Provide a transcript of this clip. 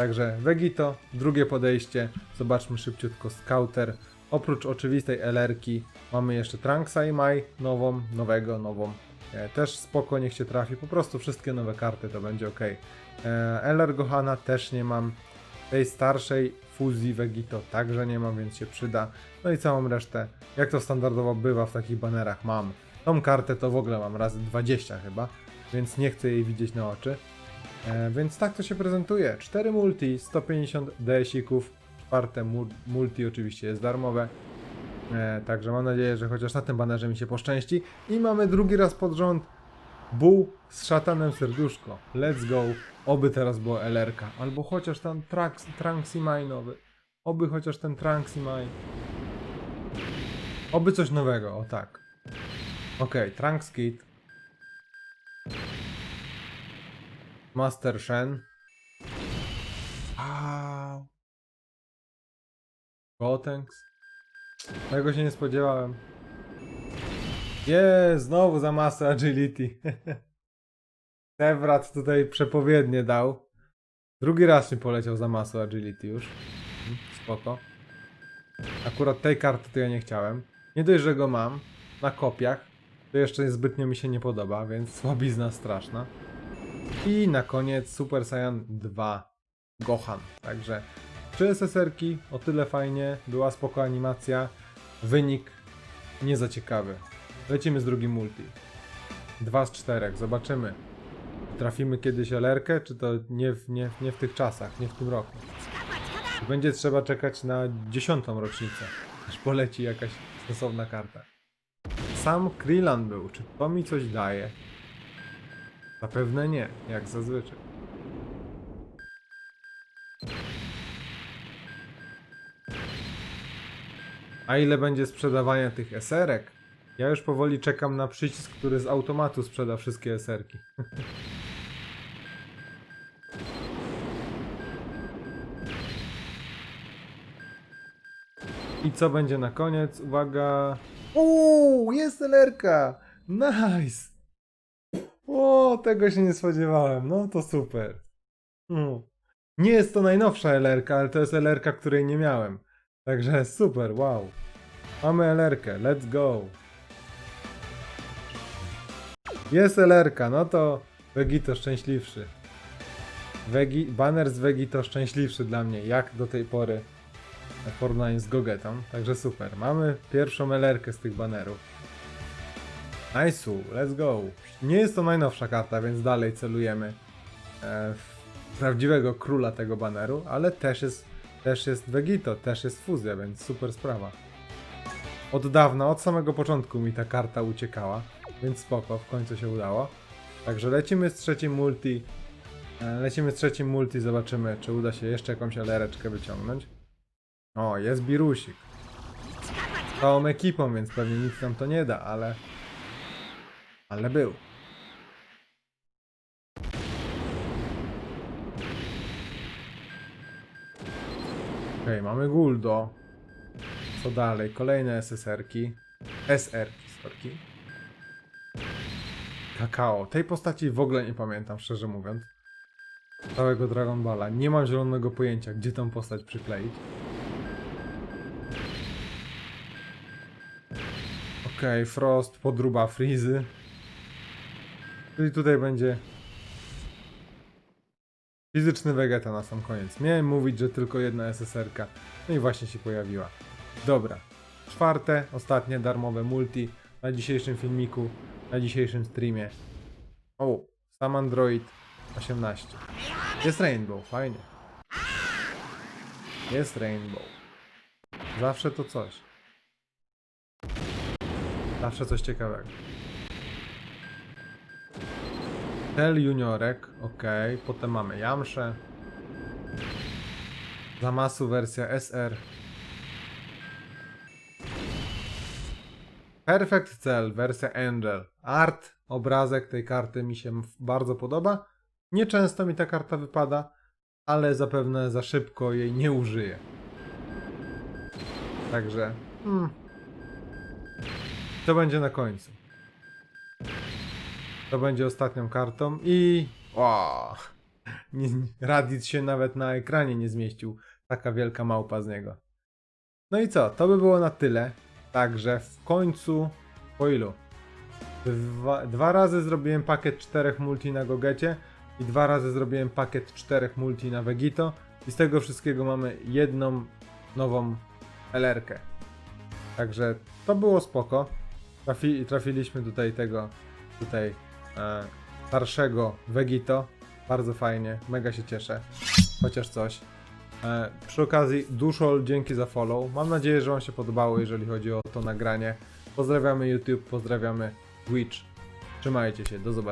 Także Vegito, drugie podejście, zobaczmy szybciutko Scouter. Oprócz oczywistej LR-ki mamy jeszcze Tranksa i Mai, nową, nowego, nową. E, też spoko, niech się trafi, po prostu wszystkie nowe karty to będzie ok. E, LR Gohana też nie mam. Tej starszej fuzji Vegito także nie mam, więc się przyda. No i całą resztę, jak to standardowo bywa w takich banerach, mam. Tą kartę to w ogóle mam razy 20 chyba, więc nie chcę jej widzieć na oczy. E, więc tak to się prezentuje. 4 multi, 150 DS-ików, czwarte mu- multi oczywiście jest darmowe. E, także mam nadzieję, że chociaż na tym banerze mi się poszczęści. I mamy drugi raz pod rząd Bull z szatanem serduszko. Let's go. Oby teraz była LR-ka. Albo chociaż ten Trunks, Trunksimai nowy. Oby chociaż ten Trunksimai. Oby coś nowego, o tak. Okej, Trunks Kit. Master Shen. Wow. Gotenks. Tego się nie spodziewałem. Jest, znowu za masę agility. Tewrat tutaj przepowiednie dał. Drugi raz mi poleciał za masę agility już. Mhm, Spoko. Akurat tej karty to ja nie chciałem. Nie dość, że go mam na kopiach, to jeszcze zbytnio mi się nie podoba, więc słabizna straszna. I na koniec Super Saiyan 2 Gohan. Także trzy SSR-ki, o tyle fajnie, była spoko animacja, wynik nie za ciekawy. Lecimy z drugim multi. Dwa z czterech, zobaczymy. Trafimy kiedyś LR-kę, czy to nie w, nie, nie w tych czasach, nie w tym roku. Będzie trzeba czekać na dziesiątą rocznicę, aż poleci jakaś stosowna karta. Sam Krillan był, czy to mi coś daje? Zapewne nie, jak zazwyczaj. A ile będzie sprzedawania tych eserek? Ja już powoli czekam na przycisk, który z automatu sprzeda wszystkie eserki. I co będzie na koniec? Uwaga! Uuu, jest elerka! Nice! O, tego się nie spodziewałem. No to super. Mm. Nie jest to najnowsza LR, ale to jest LR, której nie miałem. Także super, wow. Mamy LR, let's go. Jest LR, no to Vegito szczęśliwszy. Vegi, banner z Vegito szczęśliwszy dla mnie, jak do tej pory w porównaniu z Gogetą. Także super. Mamy pierwszą LR z tych banerów. Nice, let's go. Nie jest to najnowsza karta, więc dalej celujemy e, w prawdziwego króla tego baneru, ale też jest, też jest Vegito, też jest fuzja, więc super sprawa. Od dawna, od samego początku mi ta karta uciekała, więc spoko, w końcu się udało. Także lecimy z trzecim multi. E, Lecimy z trzecim multi, zobaczymy, czy uda się jeszcze jakąś alereczkę wyciągnąć. O, jest Birusik. Całą ekipą, więc pewnie nic nam to nie da, ale... Ale był. Okej, mamy Guldo. Co dalej? Kolejne SSR-ki. SR-ki, sorki. Kakao. Tej postaci w ogóle nie pamiętam, szczerze mówiąc. Całego Dragon Balla. Nie mam zielonego pojęcia, gdzie tą postać przykleić. Okej, Frost, podruba Frizy. Czyli tutaj będzie fizyczny Vegeta na sam koniec. Miałem mówić, że tylko jedna SSR-ka. No i właśnie się pojawiła. Dobra. Czwarte, ostatnie darmowe multi na dzisiejszym filmiku, na dzisiejszym streamie. O, sam Android 18. Jest Rainbow, fajnie. Jest Rainbow. Zawsze to coś. Zawsze coś ciekawego. Tel Juniorek, ok. Potem mamy Jamszę. Zamasu wersja SR. Perfect Cell wersja Angel. Art, obrazek tej karty mi się bardzo podoba. Nieczęsto mi ta karta wypada, ale zapewne za szybko jej nie użyję. Także. Hmm. To będzie na końcu. To będzie ostatnią kartą i. O! nie, się nawet na ekranie nie zmieścił. Taka wielka małpa z niego. No i co? To by było na tyle. Także w końcu po ilu? Dwa, dwa razy zrobiłem pakiet czterech multi na Gogecie i dwa razy zrobiłem pakiet czterech multi na Vegito i z tego wszystkiego mamy jedną nową LR-kę. Także to było spoko. Trafi, trafiliśmy tutaj tego, tutaj e, starszego Vegito. Bardzo fajnie, mega się cieszę. Chociaż coś. E, przy okazji, Duszol, dzięki za follow. Mam nadzieję, że Wam się podobało, jeżeli chodzi o to nagranie. Pozdrawiamy YouTube, pozdrawiamy Twitch. Trzymajcie się, do zobaczenia.